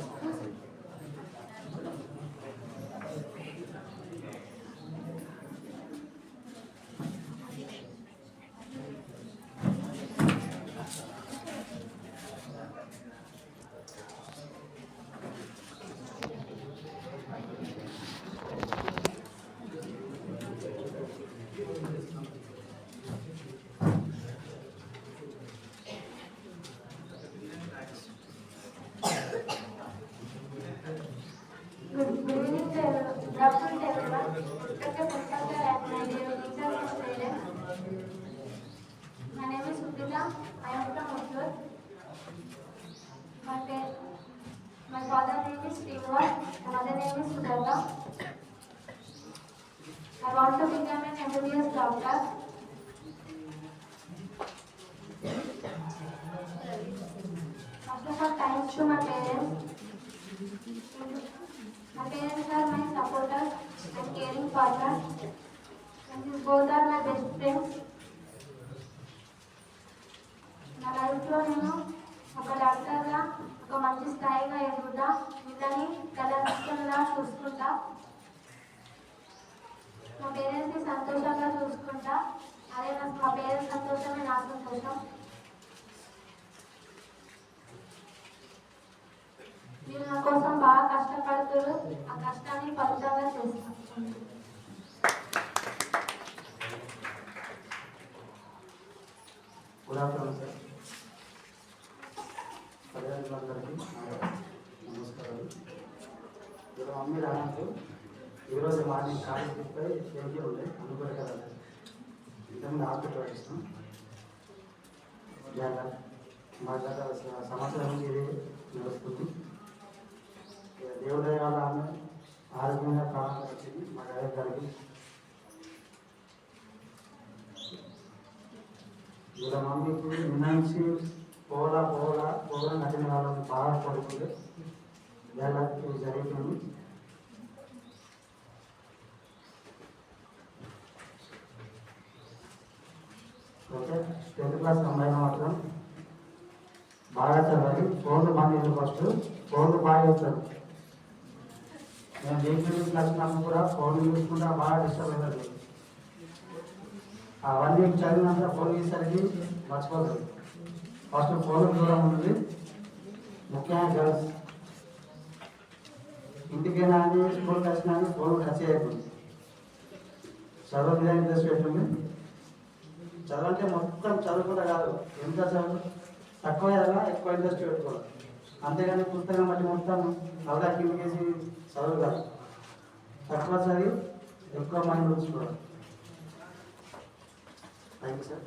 Who's is Timur. Another name is Sugandha. I want to become an MBBS doctor. First of all, thanks to my parents. My parents are my supporters and caring partners. And these both are my best friends. My life, you know, చూసుకుంటా. మా పేరెంట్స్ని సంతోషంగా చూసుకుంటా. అదే నాకు మా parents సంతోషమే నా సంతోషం. మీరు నా కోసం బాగా కష్టపడుతున్నారు ఆ కష్టాన్ని ఫలితంగా చేస్తాను గుడ్ ఆఫ్టర్నూన్ సార్. ప్రజలందరికీ ఈరోజు మమ్మీ రానట్టు. ఈరోజు మార్నింగ్ కాలేజ్ పై షెడ్యూల్ ఉండే అనుకోరు కదా ఇంతకుముందు హాస్పిటల్ వచ్చినాం మా గత సంవత్సరం నుంచి ఇది నడుస్తుంది. ఇక దేవుడి వల్ల ఆమె ఆరోగ్యంగా ప్రాణం వచ్చింది. మా డాడీ గారికి. ఇలా మమ్మీకి నిన్న నుంచి పోలా పోలా పోలా నచ్చిన వాళ్ళకి బాగా పడుతుంది ఇలా జరుగుతుంది ఓకే టెన్త్ క్లాస్ అమ్మాయి మాత్రం బాగా చదవాలి. ఫోన్లు బాగా ఫస్ట్. ఫోన్లు బాగా చెప్తారు నేను జేపీ క్లాస్ నాకు కూడా ఫోన్ చూసుకుంటా బాగా డిస్టర్బ్ అవుతుంది అవన్నీ చదివినంత ఫోన్ చేసరికి మర్చిపోతుంది ఫస్ట్ ఫోన్ దూరం ఉంది ముఖ్యంగా గర్ల్స్. ఇంటికైనా అని స్కూల్కి వచ్చినా అని ఫోన్ ఖర్చు అయిపోయింది. చదువు మీద ఇంట్రెస్ట్ పెట్టింది చదవంటే మొత్తం చదువుకుంటా కాదు. ఎంత చదువు? తక్కువ చదవాలా ఎక్కువ ఇంట్రెస్ట్ పెట్టుకోవాలి. అంతేగాని పుస్తకం బట్టి మొత్తం అవదా కిందకేసి చదువు కాదు. తక్కువ చదివి ఎక్కువ మైండ్ ఉంచుకోవాలి. Thank you sir